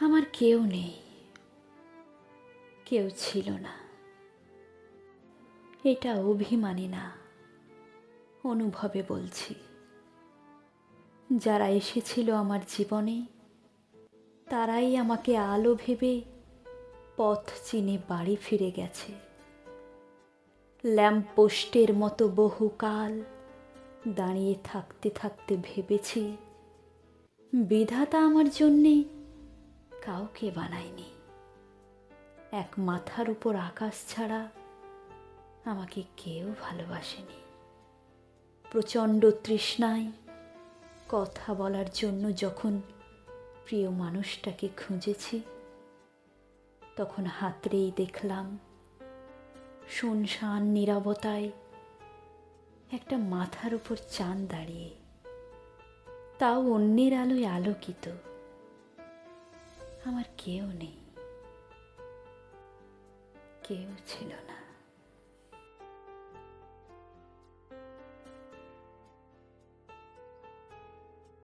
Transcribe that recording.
আমার কেউ নেই। কেউ ছিল না। এটা অভিমানে না, অনুভবে বলছি। যারা এসেছিল আমার জীবনে, তারাই আমাকে আলো ভেবে পথ চিনে বাড়ি ফিরে গেছে। ল্যাম্পপোস্টের মতো বহুকাল দাঁড়িয়ে থাকতে থাকতে ভেবেছি, বিধাতা আমার জন্যে কাউকে বানায়নি। এক মাথার উপর আকাশ ছাড়া আমাকে কেউ ভালোবাসেনি। প্রচণ্ড তৃষ্ণায় কথা বলার জন্য যখন প্রিয় মানুষটাকে খুঁজেছি, তখন হাতড়েই দেখলাম শুনশান নীরবতায় একটা মাথার উপর চাঁদ দাঁড়িয়ে, তাও অন্যের আলোয় আলোকিত। আমার কেউ নেই। কেউ ছিল না।